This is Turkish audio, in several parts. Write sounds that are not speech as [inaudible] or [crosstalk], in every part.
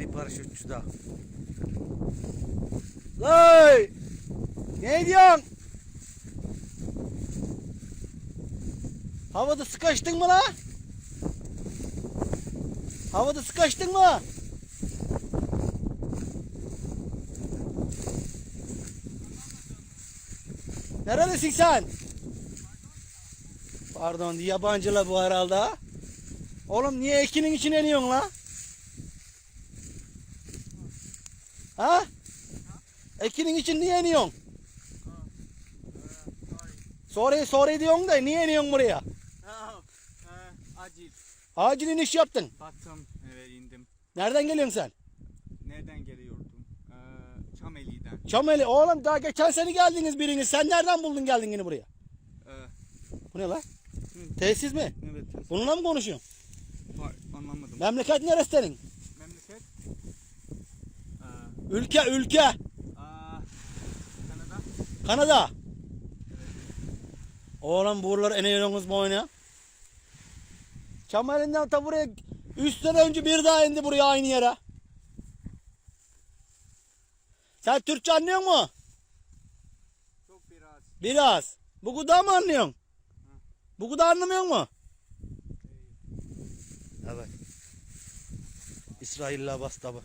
Bir paraşütçü daha. Lay! Ne diyorsun? Havada sıkıştın mı la? Havada sıkıştın mı? Neredesin sen? Pardon yabancıla bu herhalde. Oğlum niye ekinin içine iniyorsun la? Ha? Ekinin için niye iniyorsun? Sorry sorry diyorsun da niye iniyorsun buraya? acil. Acil iniş yaptın. Baktım eve indim. Nereden geliyorsun sen? Nereden geliyordum? Ee, Çameli'den. Çameli oğlum daha geçen sene geldiniz biriniz. Sen nereden buldun geldin yine buraya? Ee, Bu ne la? Hı. Tesis mi? evet. Bununla mı konuşuyorsun? Var, anlamadım. Memleket neresi senin? Ülke ülke. aa, Kanada. Kanada. Oğlum buralar eniyorsunuz mu oyuna? Çameli'nden ta buraya 3 sene önce bir daha indi buraya aynı yere. Sen Türkçe anlıyor mu? Çok biraz. Biraz. Bu kadar mı anlıyorsun? Bu kadar anlamıyor mu? Evet. İsrail'le bas tabi.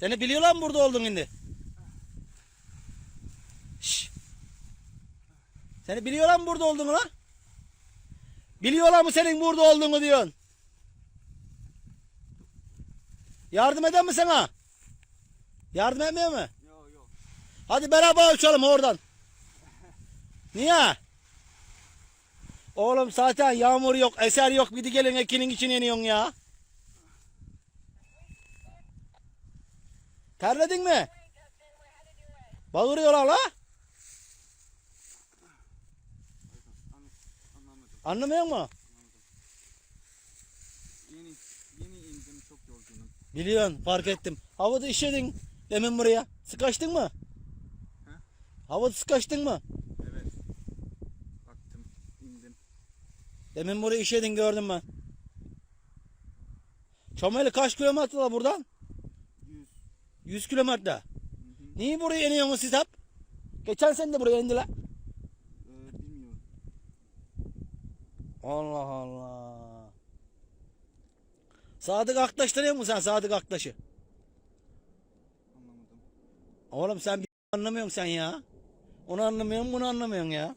Seni biliyorlar mı burada oldun şimdi? Şşş. Seni biliyorlar mı burada olduğunu lan? Biliyorlar mı senin burada olduğunu diyorsun? Yardım eden mi sana? Yardım etmiyor mu? Yo yo. Hadi beraber uçalım oradan. Niye? Oğlum zaten yağmur yok, eser yok. Bir de gelin ekinin içine iniyorsun ya. Terledin mi? Bağırıyorlar la. Anlamıyor mu? Yeni yeni indim çok yorgunum. Biliyorsun fark ettim. Havada işedin demin buraya. Sıkaçtın mı? He? Havada sıkaçtın mı? Evet. Baktım indim. Demin buraya işedin gördüm ben. Çameli kaç kilometre buradan? 100. 100 kilometre. Hı hı. Niye buraya iniyorsunuz siz hep? Geçen sene de buraya indiler. Ee, bilmiyorum. Allah Allah. Sadık Aktaş tanıyor musun sen Sadık Aktaş'ı? Anlamadım. Oğlum sen bir anlamıyorsun sen ya. Onu anlamıyorsun bunu anlamıyorsun ya.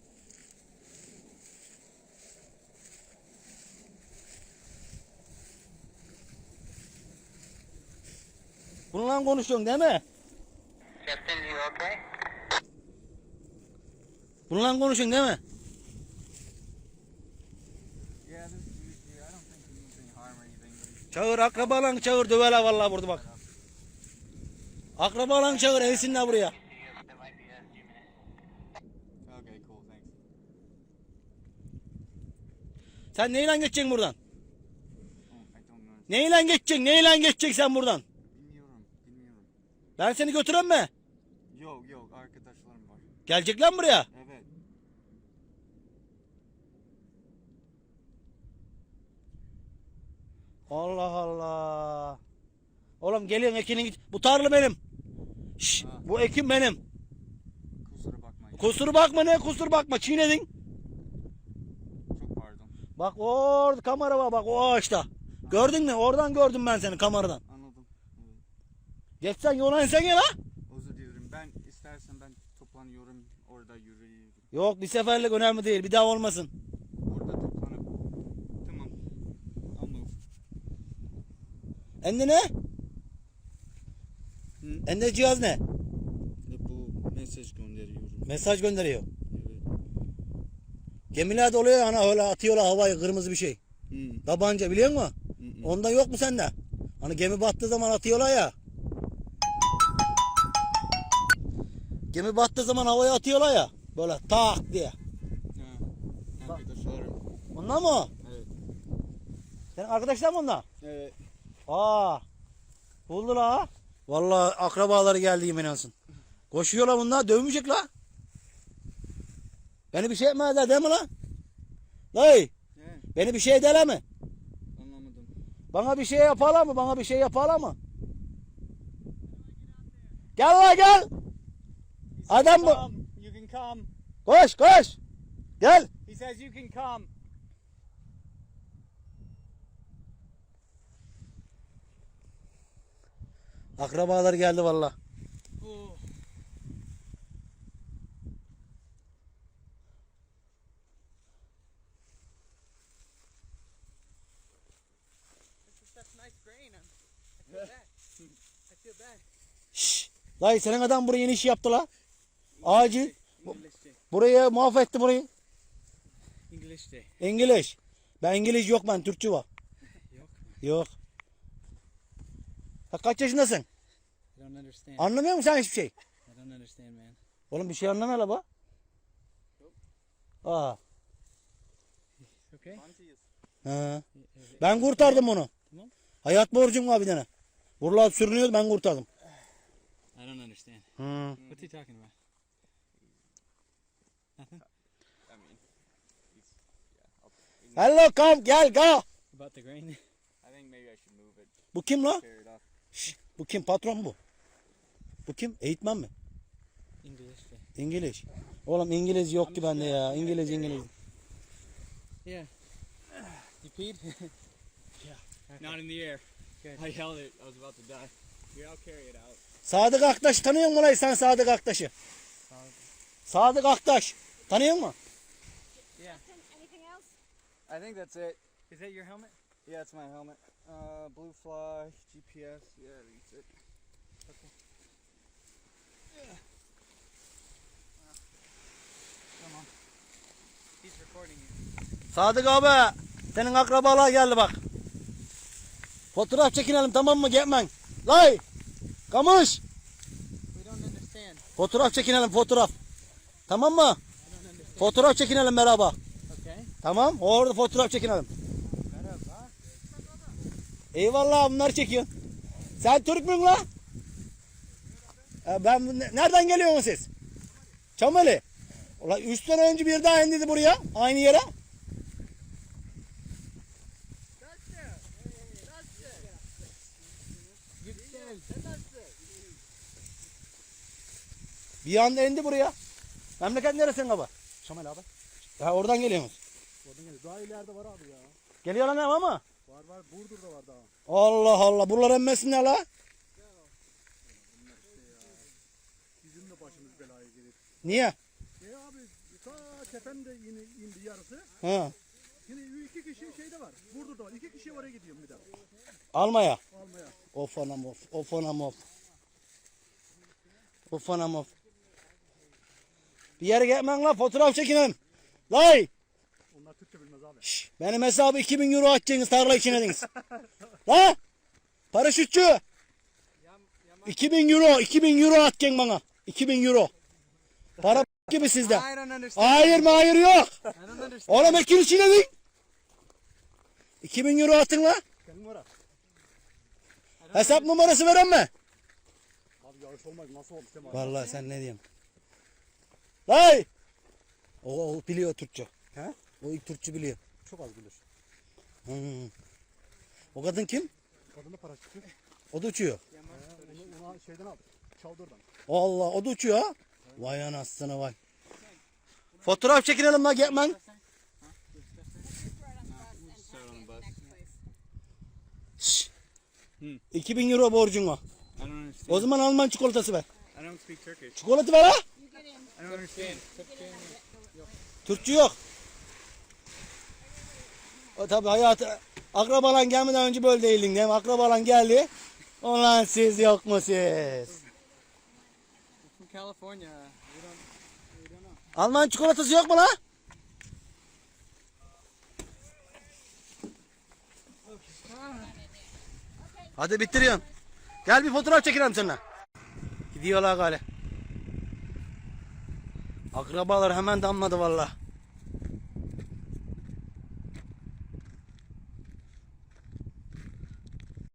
Bununla konuşuyorsun değil mi? Captain, you okay? Bununla konuşuyorsun değil mi? Yeah, this is yeah, I don't think he means any harm or anything, but he's Çağır akrabalan çağır döverler vallahi burada bak. Akrabalan çağır evsinler buraya. Sen neyle geçeceksin buradan? Know. Neyle geçeceksin? Neyle geçeceksin sen buradan? Ben seni götüreyim mi? Yok yok arkadaşlarım var. Gelecekler mi buraya? Evet. Allah Allah. Oğlum gelin ekinin git. Bu tarla benim. Şş, Ha. bu ekim benim. Kusura bakmayın. Kusur bakma ne kusur bakma çiğnedin. Çok pardon. Bak orada kamera var bak o ağaçta. Gördün mü? Oradan gördüm ben seni kameradan. Anladım. Geçsen yola insen ya la. Özür dilerim. Ben istersen ben toplanıyorum. Orada yürüyorum. Yok bir seferlik önemli değil. Bir daha olmasın. Orada toplanıp. Tamam. Ama Ende ne? Hı? Ende cihaz ne? bu mesaj gönderiyorum. Mesaj gönderiyor. Evet. Gemilerde oluyor ya hani öyle atıyorlar havaya kırmızı bir şey. Hı. Tabanca biliyor musun? Hı hı. Onda yok mu sende? Hani gemi battığı zaman atıyorlar ya. Gemi battığı zaman havaya atıyorlar ya. Böyle tak diye. Ha. Arkadaşlarım. Ondan mı? Evet. Senin arkadaşlar mı onlar? Evet. Aa. Buldu la. Vallahi akrabaları geldi yemin olsun. Koşuyorlar bunlar dövmeyecek la. Beni bir şey etmezler değil mi lan? Dayı. Beni bir şey dele mi? Anlamadım. Bana bir şey yapalım mı? Bana bir şey yapalım mı? Gel la gel. Adam bu. You can come. Koş koş. Gel. He says you can come. Akrabalar geldi valla. Oh. Nice. Dayı senin adam buraya iniş yaptı la. Day. Buraya mahvetti burayı. Day. İngiliz. Ben İngiliz yok ben Türkçü var. [laughs] Yok. Yok. Ha, kaç yaşındasın? I don't understand. Anlamıyor musun sen hiçbir şey? I don't understand, man. Oğlum bir şey anlamıyor la bu. Aa. Okay. He. Ben kurtardım onu. Tamam. Hayat borcum var bir tane. Buralar sürünüyordu ben kurtardım. I don't understand. Hı. What's he talking about? I mean, he's, yeah. I'll, Hello come gel go. About the grain? I think maybe I should move it, Bu kim la? tear it off. Şşş, bu kim patron bu? Bu kim? Eğitmen mi? English. İngiliz. Oğlum İngiliz yok ki bende ya. İngiliz İngiliz. Yeah. You peed? [laughs] yeah. Not in the air. I yelled it. I was about to die. Here, I'll carry it out. Sadık Aktaş tanıyor musun lan sen Sadık Aktaş'ı? Sadık Aktaş. Tanıyor musun? Yeah. Anything else? I think that's it. Is that your helmet? Yeah, it's my helmet. Uh, blue fly, GPS. Yeah, that's it. He's recording you. Sadık abi. Senin akrabalar geldi bak. Fotoğraf çekinelim tamam mı Getmen? Lay. Kamış. We don't understand. Fotoğraf çekinelim fotoğraf. Tamam mı? Fotoğraf çekinelim merhaba. Okay. Tamam. Orada fotoğraf çekinelim. Merhaba. Eyvallah bunlar çekiyor. Sen Türk müsün la? E, ben ne- nereden geliyorsunuz siz? Çameli. Ulan 3 sene önce bir daha indiydi buraya. Aynı yere. Bir anda indi buraya. Memleket neresin baba? Şamel abi. Ya oradan geliyorsunuz. Oradan geliyor. Daha ileride var abi ya. Geliyorlar ne ama? Var var. Burdur'da var daha. Allah Allah. Buralar emmesin ne la? Bizim de başımız belaya gelir. Niye? E abi ta tepem de yine indi yarısı. Ha. Yine iki kişi şeyde var. Burdur'da var. İki kişi oraya gidiyorum bir daha. Almaya. Almaya. Of anam of. Of anam of. Of anam of. Bir yere gitmen la fotoğraf çekinin. Lay. Onlar Türkçe bilmez abi. Şş, benim hesabı 2000 euro atacaksınız tarla için ediniz. [laughs] La. Paraşütçü. 2000 euro. 2000 euro atacaksın bana. 2000 euro. Para [laughs] gibi sizde. Hayır mı hayır yok. Oğlum ekin için edin. 2000 euro atın la. Hesap numarası veren mi? Abi yarış olmaz. Nasıl oldu? Vallahi sen ne diyeyim. Lay! O, o biliyor Türkçe. He? O ilk Türkçe biliyor. Çok az bilir. Hmm. O kadın kim? Kadına para çıktı. O da uçuyor. Onu ona şeyden aldı. Çaldırdan. Allah o da uçuyor ha. Vay anasını vay. Fotoğraf çekinelim la place. Şşş. Hmm. 2000 euro borcun var. O zaman Alman çikolatası ver. I don't speak Turkish. Çikolata ver ha. I yok. O tabi hayatı akrabalan gelmeden önce böyle değildin değil mi? Akrabalan geldi. Ulan siz yok mu siz? Alman çikolatası yok mu la? Hadi bitiriyorsun. Gel bir fotoğraf çekelim seninle. Gidiyorlar gale. Akrabalar hemen damladı valla.